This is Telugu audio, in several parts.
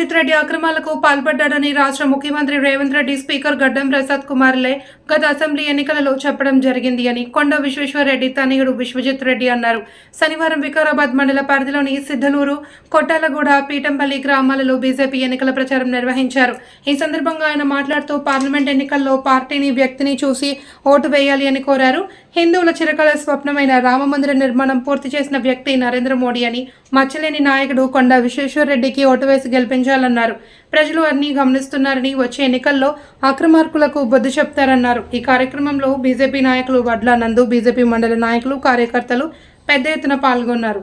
రంజిత్ రెడ్డి అక్రమాలకు పాల్పడ్డాడని రాష్ట్ర ముఖ్యమంత్రి రేవంత్ రెడ్డి స్పీకర్ గడ్డం ప్రసాద్ కుమార్లే గత అసెంబ్లీ ఎన్నికలలో చెప్పడం జరిగింది అని కొండ విశ్వేశ్వరరెడ్డి తనయుడు విశ్వజిత్ రెడ్డి అన్నారు. శనివారం వికారాబాద్ మండల పరిధిలోని సిద్ధలూరు కొట్టాలగూడ పీటంపల్లి గ్రామాలలో బీజేపీ ఎన్నికల ప్రచారం నిర్వహించారు. ఈ సందర్భంగా ఆయన మాట్లాడుతూ పార్లమెంట్ ఎన్నికల్లో పార్టీని వ్యక్తిని చూసి ఓటు వేయాలి అని కోరారు. హిందువుల చిరకాల స్వప్నమైన రామమందిర నిర్మాణం పూర్తి చేసిన వ్యక్తి నరేంద్ర మోడీ అని మచ్చలేని నాయకుడు కొండ విశ్వేశ్వరరెడ్డికి ఓటు వేసి గెలిపించారు. గెలిపించాలన్నారు ప్రజలు అన్ని గమనిస్తున్నారని వచ్చే ఎన్నికల్లో అక్రమార్కులకు బుద్ధి చెప్తారన్నారు. ఈ కార్యక్రమంలో బీజేపీ నాయకులు వడ్ల నందు బీజేపీ మండల నాయకులు కార్యకర్తలు పెద్ద ఎత్తున పాల్గొన్నారు.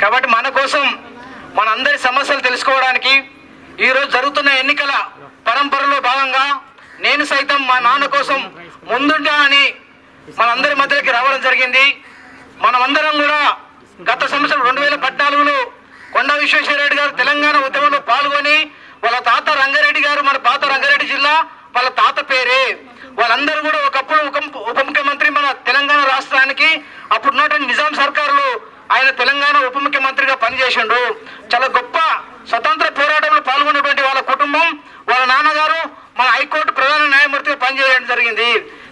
కాబట్టి మన కోసం మన అందరి సమస్యలు తెలుసుకోవడానికి ఈరోజు జరుగుతున్న ఎన్నికల పరంపరలో భాగంగా నేను సైతం మా నాన్న కోసం ముందుంటా అని మనందరి మధ్యలోకి రావడం జరిగింది. మనమందరం కూడా గత సంవత్సరం రెండు వేల పద్నాలుగులో కొండ విశ్వేశ్వరరెడ్డి గారు తెలంగాణ ఉద్యమంలో పాల్గొని వాళ్ళ తాత రంగారెడ్డి గారు మన పాత రంగారెడ్డి జిల్లా వాళ్ళ తాత పేరే. వాళ్ళందరూ కూడా ఒకప్పుడు ఉప ఉప ముఖ్యమంత్రి మన తెలంగాణ రాష్ట్రానికి అప్పుడు ఉన్నటువంటి నిజాం సర్కారులో ఆయన తెలంగాణ ఉప ముఖ్యమంత్రిగా పనిచేసిండు. చాలా గొప్ప స్వతంత్ర పోరాటంలో పాల్గొన్నటువంటి వాళ్ళ కుటుంబం వాళ్ళ నాన్నగారు మన హైకోర్టు ప్రధాన న్యాయమూర్తిగా పనిచేయడం జరిగింది.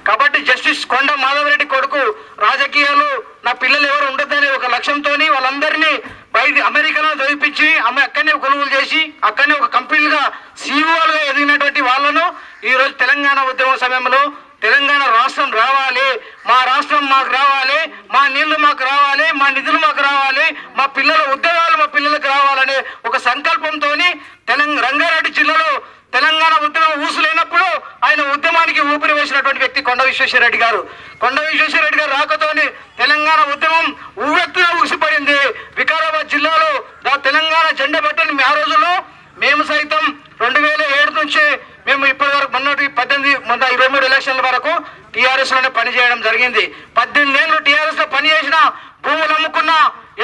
కాబట్టి జస్టిస్ కొండ మాధవరెడ్డి కొడుకు రాజకీయాలు నా పిల్లలు ఎవరు ఉండొద్దని ఒక లక్ష్యంతో వాళ్ళందరినీ బయట అమెరికాలో చదివిపించి ఆమె అక్కడనే కొనుగోలు చేసి అక్కడనే ఒక కంపెనీలుగా సీఈఓలుగా ఎదిగినటువంటి వాళ్ళను ఈరోజు తెలంగాణ ఉద్యమ సమయంలో తెలంగాణ రాష్ట్రం రావాలి మా రాష్ట్రం మాకు రావాలి మా నీళ్ళు మాకు రావాలి మా నిధులు మాకు రావాలి మా పిల్లల ఉద్యోగాలు మా పిల్లలకు రావాలనే ఒక సంకల్పంతో తెలంగాణ రంగారెడ్డి జిల్లాలో తెలంగాణ ఉద్యమం ఊసులేనప్పుడు ఆయన ఉద్యమానికి ఊపిరి వేసినటువంటి వ్యక్తి కొండ విశ్వేశ్వరరెడ్డి గారు. కొండ విశ్వేశ్వరరెడ్డి గారు రాకతోని తెలంగాణ ఉద్యమం ఊవెత్తులో ఊసిపడింది. వికారాబాద్ జిల్లాలో తెలంగాణ జెండా పెట్టని ఆ రోజుల్లో మేము సైతం రెండు వేల ఏడు నుంచి మేము ఇప్పటి వరకు మొన్నటి పద్దెనిమిది మొన్న ఇరవై మూడు ఎలక్షన్ల వరకు టీఆర్ఎస్లోనే పనిచేయడం జరిగింది. పద్దెనిమిది ఏళ్ళు టీఆర్ఎస్లో పనిచేసిన భూములు అమ్ముకున్న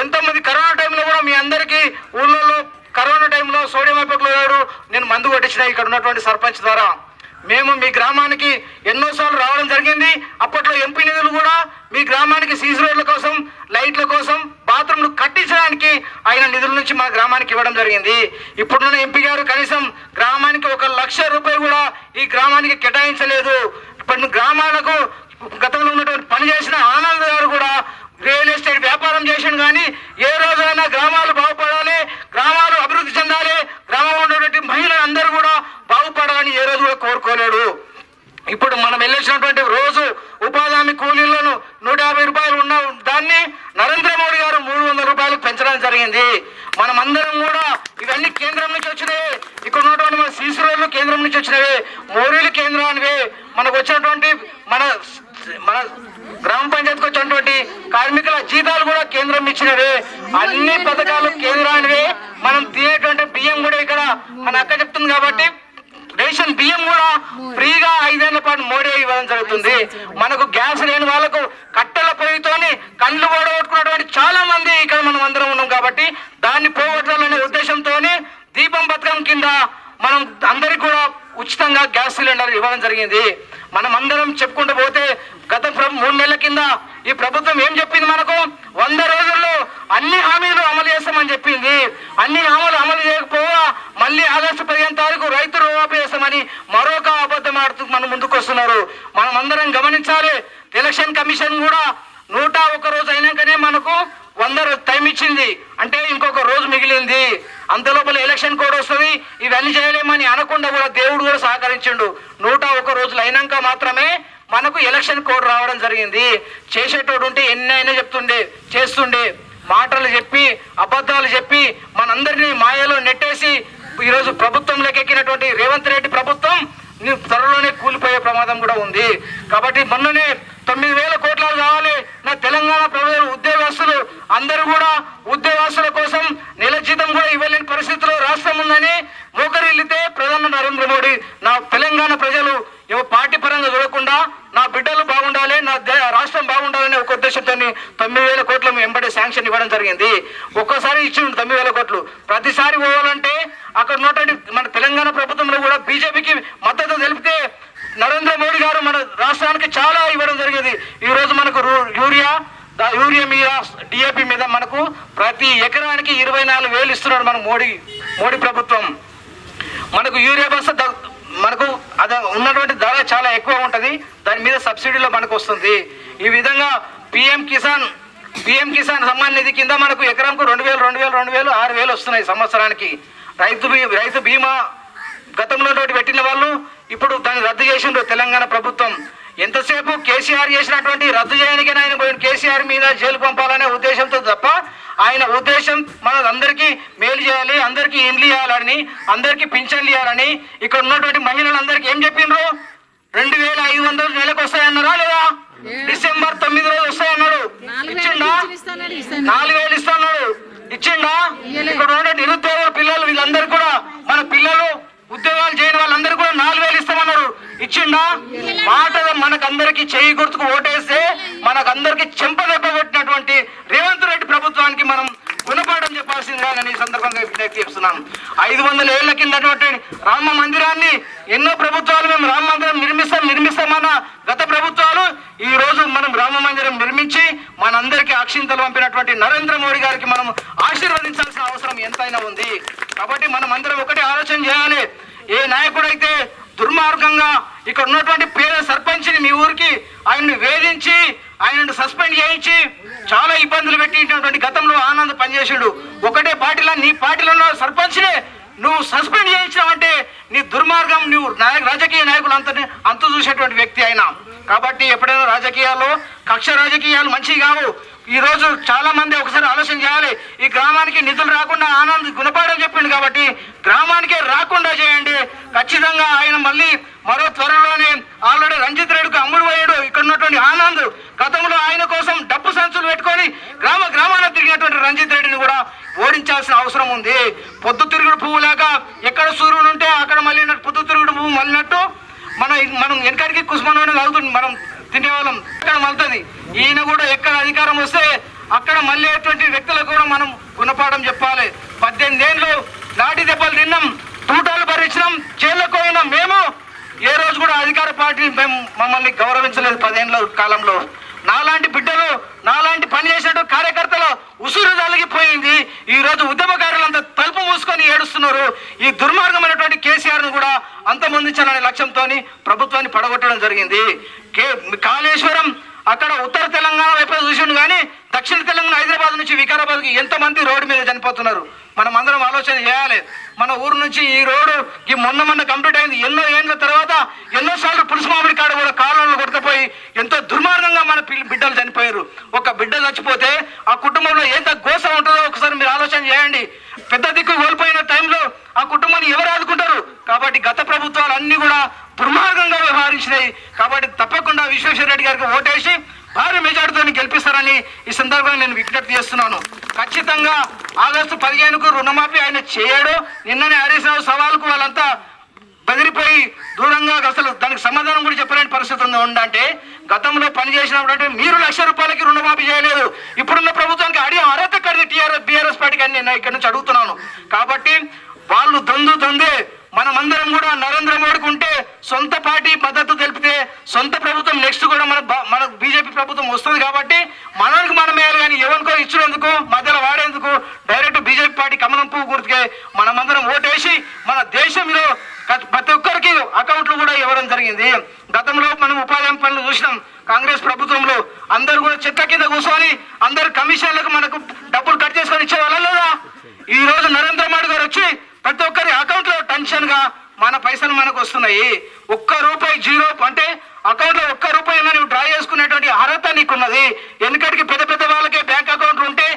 ఎంతో మంది కరోనా టైంలో కూడా మీ అందరికీ ఊళ్ళలో కరోనా టైంలో సోడియం అయిపోయాడు నేను మందు కొట్టించిన ఇక్కడ ఉన్నటువంటి సర్పంచ్ ద్వారా. మేము మీ గ్రామానికి ఎన్నోసార్లు రావడం జరిగింది. అప్పట్లో ఎంపీ నిధులు కూడా మీ గ్రామానికి సీజ్ రోడ్ల కోసం లైట్ల కోసం బాత్రూమ్లు కట్టించడానికి ఆయన నిధుల నుంచి మా గ్రామానికి ఇవ్వడం జరిగింది. ఇప్పుడున్న ఎంపీ గారు కనీసం గ్రామానికి ఒక లక్ష రూపాయలు కూడా ఈ గ్రామానికి కేటాయించలేదు. ఇప్పుడు గ్రామాలకు గతంలో ఉన్నటువంటి పని చేసిన ఆనంద్ గారు కూడా రియల్ ఎస్టేట్ వ్యాపారం చేసాను కానీ ఏ రోజైనా గ్రామాలు బాగుపడాలి గ్రామాలు అభివృద్ధి చెందాలి గ్రామంలో ఉన్నటువంటి మహిళలు అందరూ కూడా బాగుపడాలని ఏ రోజు కూడా కోరుకోలేడు. ఇప్పుడు మనం వెళ్ళేసినటువంటి రోజు ఉపాధి హామీ కూలీలను నూట యాభై రూపాయలు ఉన్న దాన్ని నరేంద్ర మోడీ గారు మూడు వందల రూపాయలు పెంచడం జరిగింది. మనమందరం కూడా ఇవన్నీ కేంద్రం నుంచి వచ్చినవి. ఇక్కడ ఉన్నటువంటి మన సీసీ కేంద్రం నుంచి వచ్చినవి. మోరీలు కేంద్రానివి. మనకు వచ్చినటువంటి మన మన గ్రామ పంచాయతీకి వచ్చినటువంటి కార్మికుల జీతాలు కూడా కేంద్రం ఇచ్చినవే. అన్ని పథకాలు కేంద్రానివే. మనం తినేటువంటి బియ్యం కూడా ఇక్కడ మన అక్క చెప్తుంది కాబట్టి రేషన్ బియ్యం కూడా ఫ్రీగా ఐదేళ్ళ పాటు మోడీ ఇవ్వడం జరుగుతుంది. మనకు గ్యాస్ లేని వాళ్ళకు కట్టెల పొయ్యితోని కళ్ళు ఓడగొట్టుకున్నటువంటి చాలా మంది ఇక్కడ మనం అందరం ఉన్నాం కాబట్టి దాన్ని పోగొట్టాలనే ఉద్దేశంతో దీపం పథకం కింద మనం అందరికి కూడా ఉచితంగా గ్యాస్ సిలిండర్ ఇవ్వడం జరిగింది. మనం అందరం చెప్పుకుంటూ పోతే గత మూడు నెలల కింద ఈ ప్రభుత్వం ఏం చెప్పింది మనకు? వంద రోజుల్లో అన్ని హామీలు అమలు చేస్తామని చెప్పింది. అన్ని హామీలు అమలు చేయకపోగా మళ్ళీ ఆగస్టు పదిహేను తారీఖు రైతు రుణమాఫీ చేస్తామని మరొక అబద్ధం ఆడుతూ మన ముందుకు వస్తున్నారు. మనం అందరం గమనించాలి. ఎలక్షన్ కమిషన్ కూడా నూట ఒక రోజు అయినాకనే మనకు వంద రోజు టైం ఇచ్చింది. అంటే ఇంకొక రోజు మిగిలింది. అంతలోపల ఎలక్షన్ కోడ్ వస్తుంది. ఇవన్నీ చేయలేమని అనకుండా కూడా దేవుడు కూడా సహకరించిండు. నూట ఒక రోజులు అయినాక మాత్రమే మనకు ఎలక్షన్ కోడ్ రావడం జరిగింది. చేసేటోడు ఉంటే ఎన్ని అయినా చెప్తుండే చేస్తుండే. మాటలు చెప్పి అబద్ధాలు చెప్పి మనందరినీ మాయలో నెట్టేసి ఈరోజు ప్రభుత్వంలోకి ఎక్కినటువంటి రేవంత్ రెడ్డి ప్రభుత్వం త్వరలోనే కూలిపోయే ప్రమాదం కూడా ఉంది. కాబట్టి మొన్ననే తొమ్మిది వేల కోట్లు కావాలి. నా తెలంగాణ ప్రజలు ఉద్యోగస్తులు అందరూ కూడా ఉద్యోగస్తులకు కోసం నెల జీతం కూడా ఇవ్వలేని పరిస్థితిలో రాష్ట్రం ఉందని మోకరిల్లితే ప్రధాని నరేంద్ర మోడీ నా తెలంగాణ ప్రజలు ఏవో పార్టీ పరంగా చూడకుండా నా బిడ్డలు బాగుండాలి నా దే- రాష్ట్రం బాగుండాలనే ఒక ఉద్దేశంతో తొమ్మిది వేల కోట్లు వెంబడే శాంక్షన్ ఇవ్వడం జరిగింది. ఒక్కోసారి ఇచ్చిండు తొమ్మిది వేల కోట్లు. ప్రతిసారి పోవాలంటే అక్కడ ఉన్నటువంటి మన తెలంగాణ ప్రభుత్వంలో కూడా బీజేపీకి మద్దతు తెలిపితే నరేంద్ర మోడీ గారు మన రాష్ట్రానికి చాలా ఇవ్వడం జరిగింది. ఈరోజు మనకు యూరియా యూరియా మీద డిఏపి మీద మనకు ప్రతి ఎకరానికి ఇరవై నాలుగు వేలు ఇస్తున్నాడు మన మోడీ మోడీ ప్రభుత్వం. మనకు యూరియా బస్తా మనకు అది ఉన్నటువంటి ధర చాలా ఎక్కువ ఉంటుంది. దాని మీద సబ్సిడీలో మనకు వస్తుంది. ఈ విధంగా పిఎం కిసాన్ పిఎం కిసాన్ సమ్మాన్ నిధి కింద మనకు ఎకరంకు రెండు వేలు రెండు వేలు రెండు వేలు ఆరు వేలు వస్తున్నాయి సంవత్సరానికి. రైతు బీ రైతు బీమా గతంలో ఒకటి పెట్టిన వాళ్ళు ఇప్పుడు దాన్ని రద్దు చేసిండ్రు తెలంగాణ ప్రభుత్వం. ఎంతసేపు కేసీఆర్ చేసినటువంటి రద్దు చేయడానికి ఆయన పోయిన కేసీఆర్ మీద జైలు పంపాలనే ఉద్దేశంతో తప్ప ఆయన ఉద్దేశం మన అందరికీ మేలు చేయాలి అందరికీ ఇండ్లు ఇవ్వాలని అందరికీ పింఛన్లు ఇవ్వాలని ఇక్కడ ఉన్నటువంటి మహిళలందరికీ ఏం చెప్పిండ్రు? రెండు వేల ఐదు వందలు నెలకు వస్తాయన్నారా లేదా? డిసెంబర్ తొమ్మిది రోజు వస్తాయన్నాడు ఇచ్చిండా? నాలుగు వేలు ఇస్తున్నాడు ఇచ్చిండా? ఇక్కడ ఉన్న నిరుద్యోగ పిల్లలు వీళ్ళందరూ కూడా మన పిల్లలు ఉద్యోగాలు చేయని వాళ్ళందరూ కూడా నాలుగు వేలు ఇస్తామన్నారు. ఇచ్చిండా? మాట మనకందరికి చేయి గుర్తుకు ఓటేస్తే మనకందరికి చెంపదెబ్బ కొట్టినటువంటి రేవంత్ రెడ్డి ప్రభుత్వానికి మనం చెప్పాల్సిందిగా నేను ఈ సందర్భంగా విజ్ఞప్తి చేస్తున్నాను. ఐదు వందల ఏళ్ళ కిందటువంటి రామ మందిరాన్ని ఎన్నో ప్రభుత్వాలు మేము రామ మందిరం నిర్మిస్తాం నిర్మిస్తామన్న గత ప్రభుత్వాలు ఈ రోజు మనం రామ మందిరం నిర్మించి మనందరికీ అక్షింతలు పంపినటువంటి నరేంద్ర మోడీ గారికి మనం ఆశీర్వదించాల్సిన అవసరం ఎంతైనా ఉంది. కాబట్టి మనం అందరం ఒకటి ఆలోచన చేయాలి. ఏ నాయకుడైతే దుర్మార్గంగా ఇక్కడ ఉన్నటువంటి పేద సర్పంచ్ని మీ ఊరికి ఆయన్ని వేధించి ఆయనను సస్పెండ్ చేయించి చాలా ఇబ్బందులు పెట్టినటువంటి గతంలో ఆనంద్ పనిచేసాడు. ఒకటే పార్టీలో నీ పార్టీలో సర్పంచ్నే నువ్వు సస్పెండ్ చేయించినావంటే నీ దుర్మార్గం నువ్వు నాయక రాజకీయ నాయకులు అంత అంత చూసేటువంటి వ్యక్తి ఆయన. కాబట్టి ఎప్పుడైనా రాజకీయాల్లో కక్ష రాజకీయాలు మంచివి కావు. ఈ రోజు చాలా మంది ఒకసారి ఆలోచన చేయాలి ఈ గ్రామానికి నిధులు రాకుండా ఆనంద్ గుణపాఠం చెప్పిండు కాబట్టి గ్రామానికే రాకుండా చేయండి. ఖచ్చితంగా ఆయన మళ్ళీ మరో త్వరలోనే ఆల్రెడీ రంజిత్ రెడ్డికి అమ్ముడు ఇక్కడ ఉన్నటువంటి ఆనంద్ గతంలో ఆయన కోసం డబ్బు సంచులు పెట్టుకొని గ్రామ గ్రామాన తిరిగినటువంటి రంజిత్ రెడ్డిని కూడా ఓడించాల్సిన అవసరం ఉంది. పొద్దు తిరుగుడు పువ్వు లేక ఎక్కడ సూర్యుడు ఉంటే అక్కడ మళ్ళీ పొద్దు తిరుగుడు పువ్వు మళ్ళినట్టు మన మనం వెనకడికి కుసుమనమైన కలుగుతుంది మనం తినేవాళ్ళం. అక్కడ మళ్తుంది ఈయన కూడా ఎక్కడ అధికారం వస్తే అక్కడ మళ్ళేటువంటి వ్యక్తులకు కూడా మనం గుణపాఠం చెప్పాలి. పద్దెనిమిది ఏళ్ళు నాటి దెబ్బలు తిన్నాం తూటాలు భరించినాం జైల్లోకి పోయినాం. మేము ఏ రోజు కూడా అధికార పార్టీ మేము మమ్మల్ని గౌరవించలేదు పదేళ్ళ కాలంలో. నాలాంటి బిడ్డలు నాలాంటి పని చేసినట్టు కార్యకర్తలు ఉసురు తొలగిపోయింది ఈ రోజు ఉద్యమకారులంతా తలుపు మూసుకొని ఏడుస్తున్నారు. ఈ దుర్మార్గమైనటువంటి కేసీఆర్ను కూడా అంతమొందించాలనే లక్ష్యంతో ప్రభుత్వాన్ని పడగొట్టడం జరిగింది. కే కాళేశ్వరం అక్కడ ఉత్తర తెలంగాణ వైపు చూసిండు కానీ దక్షిణ తెలంగాణ హైదరాబాద్ నుంచి వికారాబాద్కి ఎంతమంది రోడ్డు మీద చనిపోతున్నారు. మనం అందరం ఆలోచన చేయాలి. మన ఊరు నుంచి ఈ రోడ్డు ఈ మొన్న మొన్న కంప్లీట్ అయింది. ఎన్నో ఏళ్ళ తర్వాత ఎన్నో సార్లు పులుసు మామిడి కాడ కూడా కాలంలో కొట్టుకుపోయి ఎంతో దుర్మార్గంగా మన పిల్ల- బిడ్డలు చనిపోయారు. ఒక బిడ్డ చచ్చిపోతే ఆ కుటుంబంలో ఎంత గోస ఉంటుందో ఒకసారి మీరు ఆలోచన చేయండి. పెద్ద దిక్కు కోల్పోయిన టైంలో ఆ కుటుంబాన్ని ఎవరు ఆదుకుంటారు? కాబట్టి గత ప్రభుత్వాలు అన్ని కూడా దుర్మార్గంగా వ్యవహరించినాయి. కాబట్టి తప్పకుండా విశ్వేశ్వర రెడ్డి గారికి ఓటేసి భారీ మెజార్టీతో గెలిపిస్తారని ఈ సందర్భంగా నేను విజ్ఞప్తి చేస్తున్నాను. ఖచ్చితంగా ఆగస్టు పదిహేనుకు రుణమాఫీ ఆయన చేయడు. నిన్ననే హరీష్ రావు సవాల్కు వాళ్ళంతా బెదిరిపోయి దూరంగా అసలు దానికి సమాధానం కూడా చెప్పలేని పరిస్థితి ఉంది. ఉందంటే గతంలో పనిచేసినప్పుడు మీరు లక్ష రూపాయలకి రుణమాఫీ చేయలేదు. ఇప్పుడున్న ప్రభుత్వానికి అడిగి అర్హత కడిగి టీఆర్ఎస్ బీఆర్ఎస్ పార్టీకి అని నేను ఇక్కడ నుంచి అడుగుతున్నాను. కాబట్టి వాళ్ళు దొందు దొందే మనమందరం కూడా నరేంద్ర మోడీకి ఉంటే సొంత పార్టీ మద్దతు తెలిపితే సొంత ప్రభుత్వం నెక్స్ట్ కూడా మన మన బీజేపీ ప్రభుత్వం వస్తుంది కాబట్టి మనకి మనం వేయాలి కానీ ఎవరికో ఇచ్చినందుకు మధ్యలో వాడేందుకు డైరెక్ట్ బీజేపీ పార్టీ కమలం పువ్వు గుర్తుకే మనమందరం ఓటేసి మన దేశంలో ప్రతి- ఒక్కరికి అకౌంట్లు కూడా ఇవ్వడం జరిగింది. గతంలో మనం ఉపాధి పనులు చూసినాం. కాంగ్రెస్ ప్రభుత్వంలో అందరు కూడా చెక్క కింద కూర్చొని అందరు కమిషన్లకు మనకు డబ్బులు కట్ చేసుకొని ఇచ్చేవాళ్ళ లేదా? ఈ రోజు నరేంద్ర మోడీ గారు వచ్చి ప్రతి ఒక్కరి కూడా మన పైసలు మనకు వస్తున్నాయి. ఒక్క రూపాయి జీరో అంటే అకౌంట్లో ఒక్క రూపాయి నువ్వు డ్రా చేసుకునేటువంటి అర్హత నీకున్నది. ఎందుకంటే పెద్ద పెద్ద వాళ్ళకే బ్యాంక్ అకౌంట్లు ఉంటే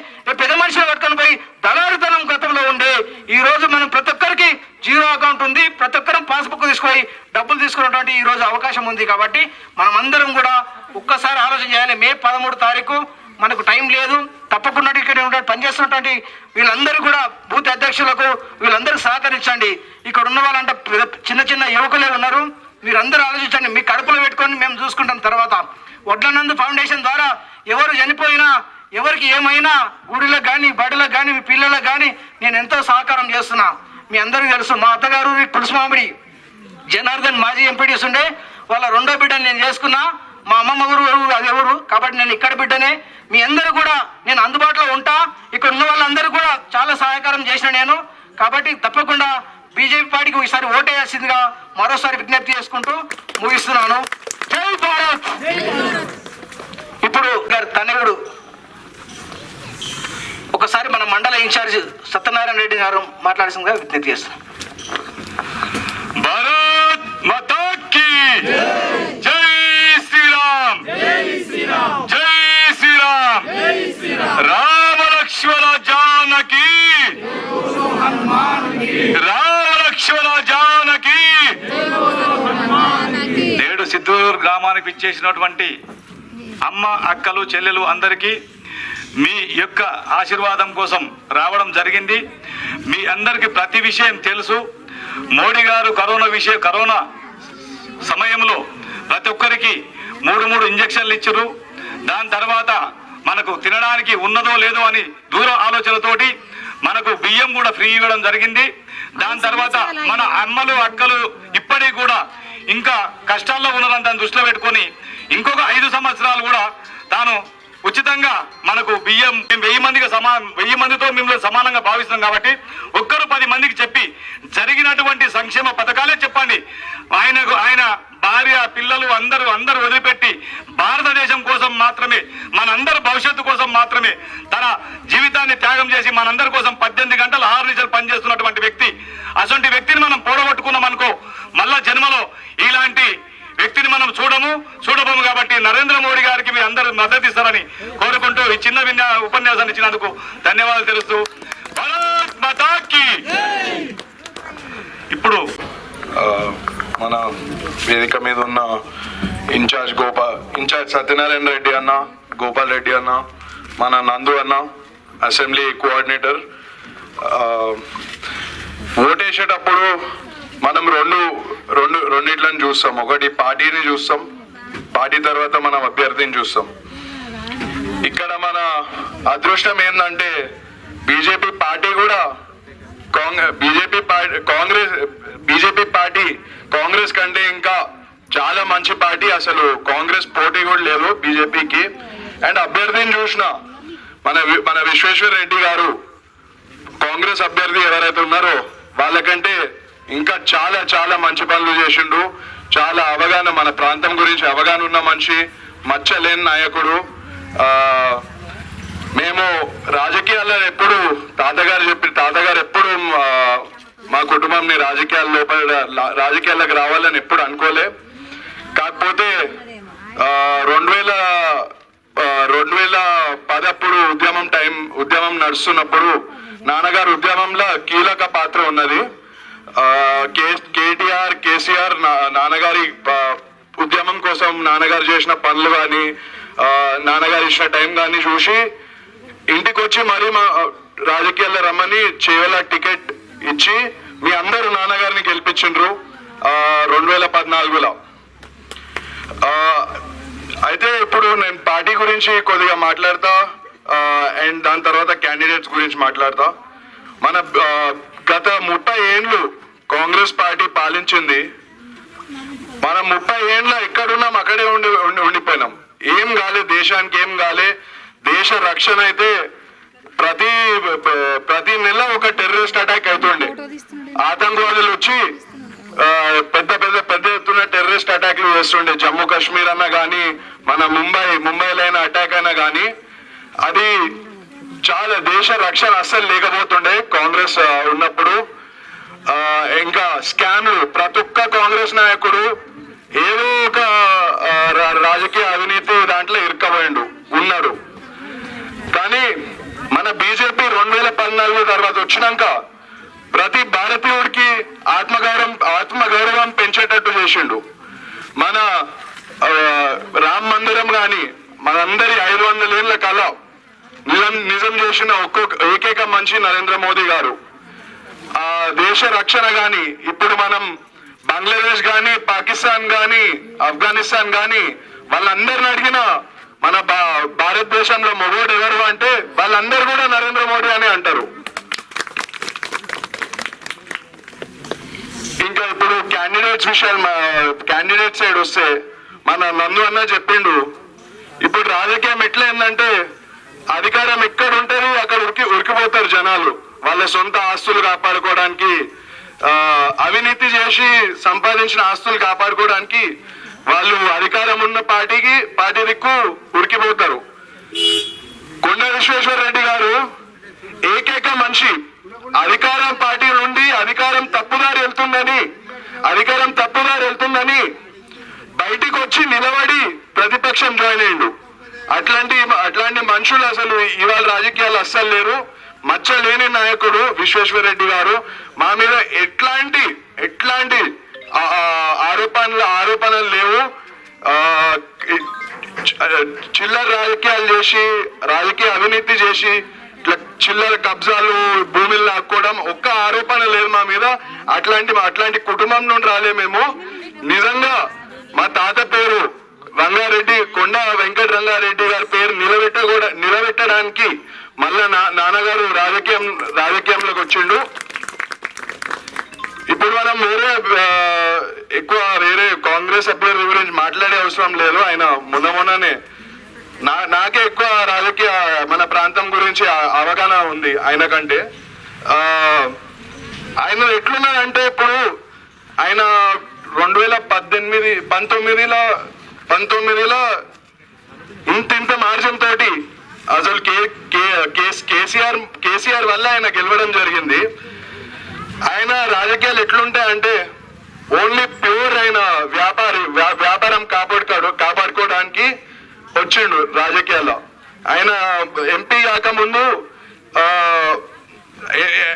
పెద్ద మనుషులు పట్టుకొని పోయి దళారుతనం గతంలో ఉండే. ఈ రోజు మనం ప్రతి ఒక్కరికి జీరో అకౌంట్ ఉంది. ప్రతి ఒక్కరం పాస్బుక్ తీసుకొని డబ్బులు తీసుకున్నటువంటి ఈ రోజు అవకాశం ఉంది కాబట్టి మనం అందరం కూడా ఒక్కసారి ఆలోచన చేయాలి. మే పదమూడు తారీఖు మనకు టైం లేదు తప్పకుండా ఇక్కడ ఉండే పనిచేస్తున్నటువంటి వీళ్ళందరూ కూడా బూత్ అధ్యక్షులకు వీళ్ళందరూ సహకరించండి. ఇక్కడ ఉన్న వాళ్ళంటే చిన్న చిన్న యువకులే ఉన్నారు. మీరందరూ ఆలోచించండి. మీ కడుపులో పెట్టుకొని మేము చూసుకుంటాం తర్వాత. వడ్లనందు ఫౌండేషన్ ద్వారా ఎవరు చనిపోయినా ఎవరికి ఏమైనా గుడిలకు కానీ బడిలకు కానీ మీ పిల్లలకు కానీ నేను ఎంతో సహకారం చేస్తున్నా. మీ అందరికీ తెలుసు మా అత్తగారు పులుసుమామిడి జనార్దన్ మాజీ ఎంపీడీస్ ఉండే వాళ్ళ రెండో బిడ్డను నేను చేసుకున్నా. మా అమ్మమ్మ ఊరు అది ఎవరు? కాబట్టి నేను ఇక్కడ బిడ్డనే. మీ అందరూ కూడా నేను అందుబాటులో ఉంటా. ఇక్కడ ఉన్న వాళ్ళందరూ కూడా చాలా సహాయకారం చేసిన నేను. కాబట్టి తప్పకుండా బీజేపీ పార్టీకి ఈసారి ఓటేయాల్సిందిగా మరోసారి విజ్ఞప్తి చేసుకుంటూ ముగిస్తున్నాను. జై భారత్! ఇప్పుడు గారు తనయుడు. ఒకసారి మన మండల ఇన్ఛార్జ్ సత్యనారాయణ రెడ్డి గారు మాట్లాడాల్సిందిగా విజ్ఞప్తి చేస్తున్నాను. భారత్ మాతా కీ జై శ్రీరామ్ జై శ్రీరామ్ రామ లక్ష్మణ జానకి రామ లక్ష్మణ జానకి నేడు గ్రామానికి ఇచ్చేసినటువంటి అమ్మ అక్కలు చెల్లెలు అందరికీ మీ యొక్క ఆశీర్వాదం కోసం రావడం జరిగింది. మీ అందరికీ ప్రతి విషయం తెలుసు. మోడీ గారు కరోనా విషయం కరోనా సమయంలో ప్రతి ఒక్కరికి మూడు మూడు ఇంజక్షన్లు ఇచ్చారు. దాని తర్వాత మనకు తినడానికి ఉన్నదో లేదో అని దూర ఆలోచనతోటి మనకు బియ్యం కూడా ఫ్రీ ఇవ్వడం జరిగింది. దాని తర్వాత మన అమ్మలు అక్కలు ఇప్పటికి కూడా ఇంకా కష్టాల్లో ఉన్నారని దాన్ని దృష్టిలో పెట్టుకొని ఇంకొక ఐదు సంవత్సరాలు కూడా తాను ఉచితంగా మనకు బియ్యం మేము వెయ్యి మందికి సమా వెయ్యి మందితో మేము సమానంగా భావిస్తున్నాం కాబట్టి ఒక్కరు పది మందికి చెప్పి జరిగినటువంటి సంక్షేమ పథకాలే చెప్పండి. ఆయనకు ఆయన భార్య పిల్లలు అందరూ అందరూ వదిలిపెట్టి భారతదేశం కోసం మాత్రమే మనందరి భవిష్యత్తు కోసం మాత్రమే తన జీవితాన్ని త్యాగం చేసి మనందరి కోసం పద్దెనిమిది గంటలు ఆరు నిజాలు పనిచేస్తున్నటువంటి వ్యక్తి. అటువంటి వ్యక్తిని మనం పోడగొట్టుకున్నాం అనుకో మళ్ళా జన్మలో ఇలాంటి వ్యక్తిని మనం చూడము చూడబోము కాబట్టి నరేంద్ర మోడీ గారికి మీ అందరూ మద్దతు ఇస్తారని కోరుకుంటూ ఈ చిన్న విన్యా ఉపన్యాసాన్ని ఇచ్చినందుకు ధన్యవాదాలు తెలుస్తూ భారత్ ఇప్పుడు మన వేదిక మీద ఉన్న in charge Gopal in charge Satyanarayana Reddy అన్న గోపాల్ రెడ్డి అన్న మన నందు అన్న అసెంబ్లీ కోఆర్డినేటర్. ఓటేసేటప్పుడు మనం రెండు రెండు రెండిట్లను చూస్తాం. ఒకటి పార్టీని చూస్తాం. పార్టీ తర్వాత మనం అభ్యర్థిని చూస్తాం. ఇక్కడ మన అదృష్టం ఏంటంటే బీజేపీ పార్టీ కూడా Congress BJP party Congress BJP party Congress కంటే ఇంకా చాలా మంచి పార్టీ. అసలు కాంగ్రెస్ పోటీ కూడా లేదు బీజేపీకి. అండ్ అభ్యర్థిని చూసిన మన మన విశ్వేశ్వర రెడ్డి గారు కాంగ్రెస్ అభ్యర్థి ఎవరైతే ఉన్నారో వాళ్ళకంటే ఇంకా చాలా చాలా మంచి పనులు చేసిండు. చాలా అవగాహన మన ప్రాంతం గురించి అవగాహన ఉన్న మనిషి మచ్చలేని నాయకుడు. మేము రాజకీయాల్లో ఎప్పుడు తాతగారు చెప్పి తాతగారు ఎప్పుడు మా కుటుంబంని రాజకీయాల లోపల రాజకీయాలకు రావాలని ఎప్పుడు అనుకోలే. కాకపోతే రెండు వేల రెండు వేల పదప్పుడు ఉద్యమం టైం ఉద్యమం నడుస్తున్నప్పుడు నాన్నగారు ఉద్యమంలో కీలక పాత్ర ఉన్నది. కేటీఆర్ కేసీఆర్ నాన్నగారి ఉద్యమం కోసం నాన్నగారు చేసిన పనులు కానీ నాన్నగారు ఇచ్చిన టైం కానీ చూసి ఇంటికి వచ్చి మరీ మా రాజకీయాల్లో రమ్మని చేవల టికెట్ ఇచ్చి మీ అందరూ నాన్నగారిని గెలిపించిండ్రు ఆ, రెండు వేల పద్నాలుగులో అయితే ఇప్పుడు నేను పార్టీ గురించి కొద్దిగా మాట్లాడతా అండ్ దాని తర్వాత క్యాండిడేట్స్ గురించి మాట్లాడతా. మన గత ముప్పై ఏండ్లు కాంగ్రెస్ పార్టీ పాలించింది. మనం ముప్పై ఏండ్ల ఎక్కడున్నాం అక్కడే ఉండి ఉండి ఉండిపోయినాం. ఏం కాలే దేశానికి ఏం కాలే. దేశ రక్షణ అయితే ప్రతి ప్రతి నెల ఒక టెర్రరిస్ట్ అటాక్ అవుతుండే. ఆతంకవాదులు వచ్చి పెద్ద పెద్ద పెద్ద ఎత్తున టెర్రరిస్ట్ అటాక్లు చేస్తుండే. జమ్మూ కాశ్మీర్ అన్నా కానీ మన ముంబై ముంబైలో అయిన అటాక్ అయినా కానీ అది చాలా దేశ రక్షణ అస్సలు లేకపోతుండే కాంగ్రెస్ ఉన్నప్పుడు. ఇంకా స్కామ్లు. ప్రతి ఒక్క కాంగ్రెస్ నాయకుడు ఏదో ఒక రా- రాజకీయ అవినీతి దాంట్లో ఇరుక్కబోయిండు ఉన్నాడు. కానీ మన బీజేపీ రెండు వేల పద్నాలుగు తర్వాత వచ్చినాక ప్రతి భారతీయుడికి ఆత్మగౌరవం ఆత్మగౌరవం పెంచేటట్టు చేసిండు. మన రామ్ మందిరం కానీ మనందరి ఐదు వందల ఏళ్ళ కళ నిజం నిజం చేసిన ఒక్కొక్క ఏకైక మనిషి నరేంద్ర మోదీ గారు. దేశ రక్షణ కానీ ఇప్పుడు మనం బంగ్లాదేశ్ కానీ పాకిస్తాన్ కానీ ఆఫ్ఘనిస్తాన్ కానీ వాళ్ళందరిని అడిగిన మన భా- భారతదేశంలో మొగోడు ఎవరు అంటే వాళ్ళందరూ కూడా నరేంద్ర మోడీ అని అంటారు. ఇంకా ఇప్పుడు క్యాండిడేట్స్ విషయాలు క్యాండిడేట్ సైడ్ వస్తే మన నందు అన్న చెప్పిండు. ఇప్పుడు రాజకీయం ఎట్లా ఏంటంటే అధికారం ఎక్కడ ఉంటుంది అక్కడ ఉరికి ఉరికిపోతారు జనాలు. వాళ్ళ సొంత ఆస్తులు కాపాడుకోవడానికి అవినీతి చేసి సంపాదించిన ఆస్తులు కాపాడుకోవడానికి వాళ్ళు అధికారం ఉన్న పార్టీకి పార్టీ దిక్కు ఉరికిపోతారు. కొండ విశ్వేశ్వర రెడ్డి గారు ఏకైక మనిషి. అధికారం పార్టీ నుండి అధికారం తప్పుదారి వెళ్తుందని అధికారం తప్పుదారి వెళ్తుందని బయటికి వచ్చి నిలబడి ప్రతిపక్షం జాయిన్ అయ్యిండు. అట్లాంటి అట్లాంటి మనుషులు అసలు ఇవాళ రాజకీయాలు అస్సలు లేరు. మచ్చ లేని నాయకుడు విశ్వేశ్వర రెడ్డి గారు మా మీద ఎట్లాంటి ఎట్లాంటి ఆరోపణలు ఆరోపణలు లేవు. చిల్లర రాజకీయాలు చేసి రాజకీయ అవినీతి చేసి ఇట్లా చిల్లర కబ్జాలు భూమిని లాక్కోవడం ఒక్క ఆరోపణ లేదు మా మీద. అట్లాంటి అట్లాంటి కుటుంబం నుండి రాలే మేము. నిజంగా మా తాత పేరు రంగారెడ్డి కొండ వెంకట రంగారెడ్డి గారి పేరు నిలబెట్ట కూడా నిలబెట్టడానికి మళ్ళా నా నాన్నగారు రాజకీయం రాజకీయంలోకి వచ్చిండు. ఇప్పుడు మనం వేరే ఎక్కువ వేరే కాంగ్రెస్ అభ్యర్థి గురించి మాట్లాడే అవసరం లేదు. ఆయన మొన్న మొన్ననే నా నాకే ఎక్కువ రాజకీయ మన ప్రాంతం గురించి అవగాహన ఉంది ఆయన కంటే. ఆయన ఎట్లున్నాడంటే ఇప్పుడు ఆయన రెండు వేల పద్దెనిమిది పంతొమ్మిదిలో పంతొమ్మిదిలో ఇంత ఇంత మార్జిన్ తోటి అసలు కే కేసీఆర్ కేసీఆర్ వల్ల ఆయన గెలవడం జరిగింది. ఆయన రాజకీయాలు ఎట్లుంటాయంటే ఓన్లీ ప్యూర్ అయిన వ్యాపారి వ్యాపారం కాపాడుతాడు కాపాడుకోవడానికి వచ్చిండు రాజకీయాల్లో. ఆయన ఎంపీ కాకముందు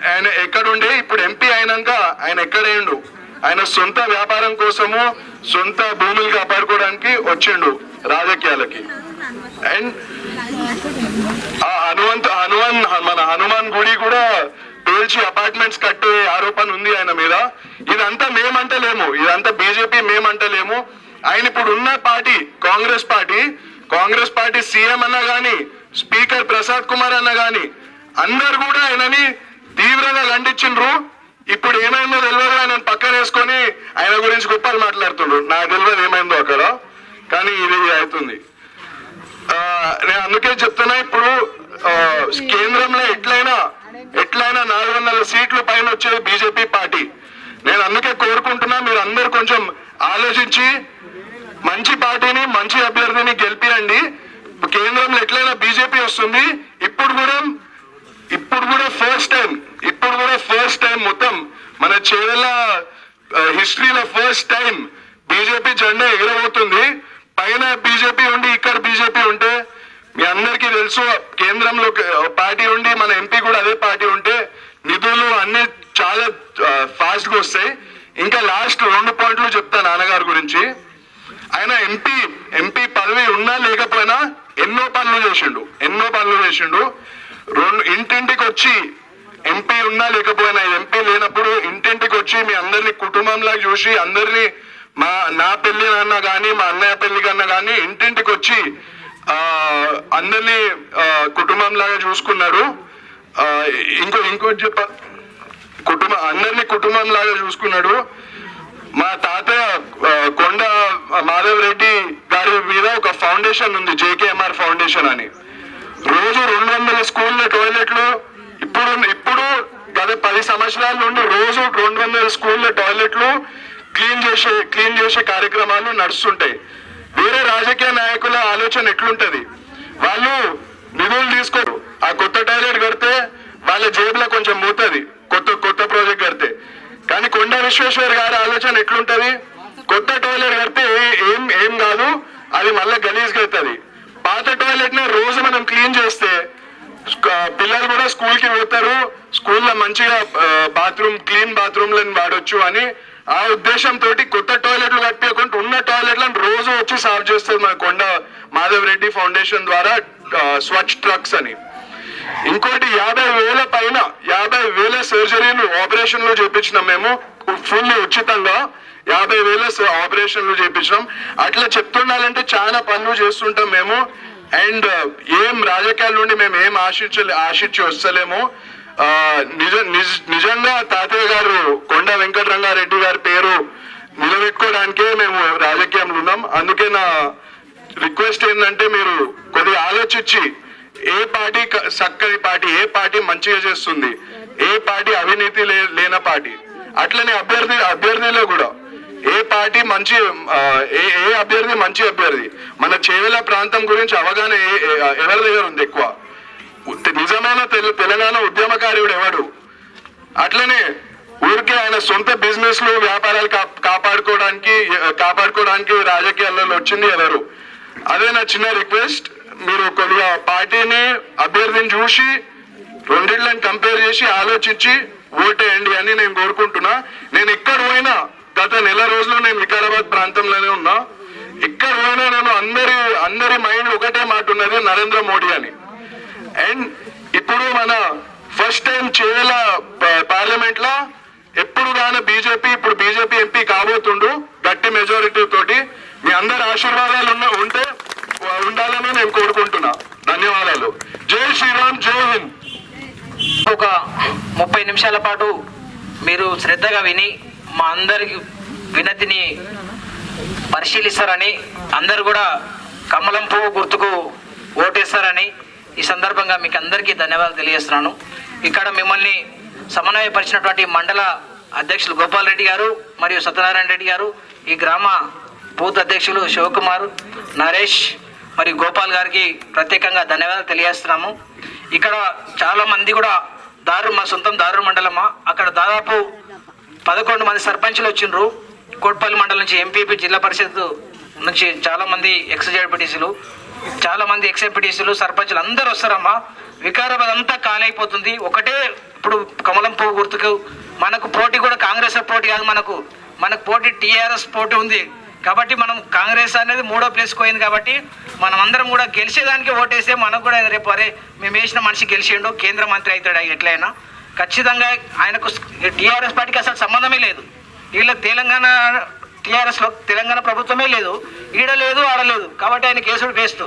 ఆయన ఎక్కడుండే ఇప్పుడు ఎంపీ అయినాక ఆయన ఎక్కడేండు? ఆయన సొంత వ్యాపారం కోసము సొంత భూములు కాపాడుకోవడానికి వచ్చిండు రాజకీయాలకి. అండ్ ఆ హనుమంత్ హనుమాన్ మన హనుమాన్ గుడి కూడా పేల్చి అపార్ట్మెంట్స్ కట్టే ఆరోపణ ఉంది ఆయన మీద. ఇదంతా మేమంటలేము. ఇదంతా బీజేపీ మేమంటలేము. ఆయన ఇప్పుడు ఉన్న party Congress party Congress party CM అన్న గాని స్పీకర్ ప్రసాద్ కుమార్ అన్న గాని అందరు కూడా ఆయనని తీవ్రంగా ఖండించిండ్రు. ఇప్పుడు ఏమైందో తెలియదు ఆయన పక్కన వేసుకొని ఆయన గురించి గొప్పలు మాట్లాడుతుండ్రు. నాకు తెలియదు ఏమైందో అక్కడ. కానీ ఇది అవుతుంది. నేను అందుకే చెప్తున్నా ఇప్పుడు కేంద్రంలో ఎట్లయినా ఎట్లయినా నాలుగు వందల సీట్లు పైన వచ్చేది బీజేపీ పార్టీ. నేను అందుకే కోరుకుంటున్నా మీరు అందరు కొంచెం ఆలోచించి మంచి పార్టీని మంచి అభ్యర్థిని గెలిపియండి కేంద్రంలో ఎట్లయినా బీజేపీ వస్తుంది ఇప్పుడు కూడా ఇప్పుడు కూడా ఫస్ట్ టైం ఇప్పుడు కూడా ఫస్ట్ టైం మొత్తం మన చేవెళ్ళ హిస్టరీలో ఫస్ట్ టైం బీజేపీ జెండా ఎగరబోతుంది. పైన బీజేపీ ఉండి ఇక్కడ బీజేపీ ఉంటే మీ అందరికీ తెలుసు కేంద్రంలో పార్టీ ఉండి మన ఎంపీ కూడా అదే పార్టీ ఉంటే నిధులు అన్ని చాలా ఫాస్ట్గా వస్తాయి. ఇంకా లాస్ట్ రెండు పాయింట్లు చెప్తా నాన్నగారి గురించి. ఆయన ఎంపీ ఎంపీ పదవి ఉన్నా లేకపోయినా ఎన్నో పనులు చేసిండు ఎన్నో పనులు చేసిండు. రెండు ఇంటింటికి వచ్చి ఎంపీ ఉన్నా లేకపోయినా ఎంపీ లేనప్పుడు ఇంటింటికి వచ్చి మీ అందరినీ కుటుంబంలా చూసి అందరినీ మా నా పెళ్ళి అన్నా కానీ మా అన్నయ్య పెళ్ళి కన్నా కానీ ఇంటింటికి వచ్చి అందరినీ కుటుంబం లాగా చూసుకున్నాడు ఇంకో ఇంకోటి చెప్ప కుటుంబ అందరినీ కుటుంబం లాగా చూసుకున్నాడు. మా తాతయ్య కొండ మాధవ్ రెడ్డి గారి మీద ఒక ఫౌండేషన్ ఉంది జేకేఎంఆర్ ఫౌండేషన్ అని. రోజు రెండు వందల స్కూళ్ళ టాయిలెట్లు ఇప్పుడు ఇప్పుడు గత పది సంవత్సరాల నుండి రోజు రెండు వందల స్కూళ్ళ టాయిలెట్లు క్లీన్ చేసే క్లీన్ చేసే కార్యక్రమాలు నడుస్తుంటాయి. వేరే రాజకీయ నాయకుల ఆలోచన ఎట్లుంటది? వాళ్ళు నిధులు తీసుకోరు ఆ కొత్త టాయిలెట్ కడితే వాళ్ళ జేబులో కొంచెం మూతది కొత్త కొత్త ప్రాజెక్ట్ కడితే. కానీ కొండ విశ్వేశ్వర్ గారి ఆలోచన ఎట్లుంటది? కొత్త టాయిలెట్ కడితే ఏం ఏం కాదు అది మళ్ళీ గలీజ్గా అవుతుంది పాత టాయిలెట్ని రోజు మనం క్లీన్ చేస్తే పిల్లలు కూడా స్కూల్కి పోతారు స్కూల్లో మంచిగా బాత్రూమ్ క్లీన్ బాత్రూమ్లను వాడొచ్చు అని ఆ ఉద్దేశంతో కొత్త టాయిలెట్లు కట్టకుండా ఉన్న టాయిలెట్లను రోజు వచ్చి సాల్వ్ చేస్తుంది మన కొండ మాధవ్ రెడ్డి ఫౌండేషన్ ద్వారా స్వచ్ స్వచ్ఛ ట్రక్స్ అని. ఇంకోటి యాభై వేల పైన యాభై వేల సర్జరీలు ఆపరేషన్లు చేపించినాం మేము. ఫుల్ ఉచితంగా యాభై వేల స- ఆపరేషన్లు చేపించినాం. అట్లా చెప్తుండాలంటే చాలా పనులు చేస్తుంటాం మేము. అండ్ ఏం రాజకీయాల నుండి మేము ఏం ఆశించలే ఆశించి వస్తలేము. నిజ నిజ- నిజంగా తాతయ్య గారు కొండ వెంకటరంగారెడ్డి గారి పేరు నిలబెట్టుకోవడానికే మేము రాజకీయంలో ఉన్నాం. అందుకే నా రిక్వెస్ట్ ఏంటంటే మీరు కొద్దిగా ఆలోచించి ఏ పార్టీ చక్కని పార్టీ ఏ పార్టీ మంచిగా చేస్తుంది ఏ పార్టీ అవినీతి లే- లేన పార్టీ. అట్లనే అభ్యర్థి అభ్యర్థిలో కూడా ఏ పార్టీ మంచి ఏ ఏ అభ్యర్థి మంచి అభ్యర్థి. మన చేవెల ప్రాంతం గురించి అవగాహన ఏ- ఎవరి దగ్గర ఉంది ఎక్కువ? నిజమైన తెలంగాణ ఉద్యమకారుడు ఎవడు? అట్లనే ఊరికే ఆయన సొంత బిజినెస్లో వ్యాపారాలు కా- కాపాడుకోవడానికి కాపాడుకోవడానికి రాజకీయాల్లో వచ్చింది ఎవరు? అదే నా చిన్న రిక్వెస్ట్ మీరు కొద్దిగా పార్టీని అభ్యర్థిని చూసి రెండిళ్ళని కంపేర్ చేసి ఆలోచించి ఓటేయండి అని నేను కోరుకుంటున్నా. నేను ఎక్కడ పోయినా గత నెల రోజులు నేను వికారాబాద్ ప్రాంతంలోనే ఉన్నా. ఎక్కడ పోయినా నేను అందరి అందరి మైండ్ ఒకటే మాట ఉన్నది నరేంద్ర మోడీ అని. అండ్ ఇప్పుడు మన ఫస్ట్ టైం చేయాల పార్లమెంట్లో ఎప్పుడు కాని బీజేపీ ఇప్పుడు బీజేపీ ఎంపీ కాబోతుండు గట్టి మెజారిటీ తోటి. మీ అందరి ఆశీర్వాదాలు ఉన్న ఉంటే ఉండాలని నేను కోరుకుంటున్నా. ధన్యవాదాలు. జై శ్రీరామ్ జై హింద్. ఒక ముప్పై నిమిషాల పాటు మీరు శ్రద్ధగా విని మా అందరి వినతిని పరిశీలిస్తారని అందరు కూడా కమలం పువ్వు గుర్తుకు ఓటేస్తారని ఈ సందర్భంగా మీకు అందరికీ ధన్యవాదాలు తెలియజేస్తున్నాను. ఇక్కడ మిమ్మల్ని సమన్వయపరిచినటువంటి మండల అధ్యక్షులు గోపాల్ రెడ్డి గారు మరియు సత్యనారాయణ రెడ్డి గారు ఈ గ్రామ బూత్ అధ్యక్షులు శివకుమార్ నరేష్ మరియు గోపాల్ గారికి ప్రత్యేకంగా ధన్యవాదాలు తెలియజేస్తున్నాము. ఇక్కడ చాలామంది కూడా దారు మా సొంతం దారు మండలమా? అక్కడ దాదాపు పదకొండు మంది సర్పంచులు వచ్చిండ్రు. కోట్పల్లి మండలం నుంచి ఎంపీపీ జిల్లా పరిషత్ నుంచి చాలామంది ఎక్స్ జడ్పీటీసీలు చాలా మంది ఎక్స్ సర్పంచ్లు సర్పంచులు అందరూ వస్తారమ్మా. వికారాబాద్ అంతా కాలైపోతుంది ఒకటే ఇప్పుడు కమలం పువ్వు గుర్తుకు. మనకు పోటీ కూడా కాంగ్రెస్ పోటీ కాదు మనకు. మనకు పోటీ టీఆర్ఎస్ పోటీ ఉంది. కాబట్టి మనం కాంగ్రెస్ అనేది మూడో ప్లేస్ పోయింది కాబట్టి మనం అందరం కూడా గెలిచేదానికి ఓటేస్తే మనకు కూడా రేపు అరే మేము వేసిన మనిషి గెలిచిండు కేంద్ర మంత్రి అవుతాడు ఎట్లయినా. ఖచ్చితంగా ఆయనకు టీఆర్ఎస్ పార్టీకి అసలు సంబంధమే లేదు. వీళ్ళ తెలంగాణ టీఆర్ఎస్లో తెలంగాణ ప్రభుత్వమే లేదు ఈడ లేదు ఆడలేదు కాబట్టి ఆయన కేసుడు వేస్ట్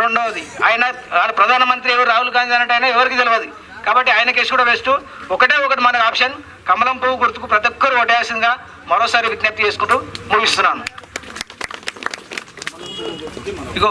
రెండవది ఆయన వాళ్ళ ప్రధానమంత్రి ఎవరు? రాహుల్ గాంధీ అన్నట్టు ఆయన ఎవరికి తెలియదు కాబట్టి ఆయన కేసు కూడా వేస్ట్ ఒకటే ఒకటి మన ఆప్షన్. కమలం పువ్వు గుర్తుకు ప్రతి ఒక్కరు ఓటేయాల్సిందిగా మరోసారి విజ్ఞప్తి చేసుకుంటూ ముగిస్తున్నాను. ఇగో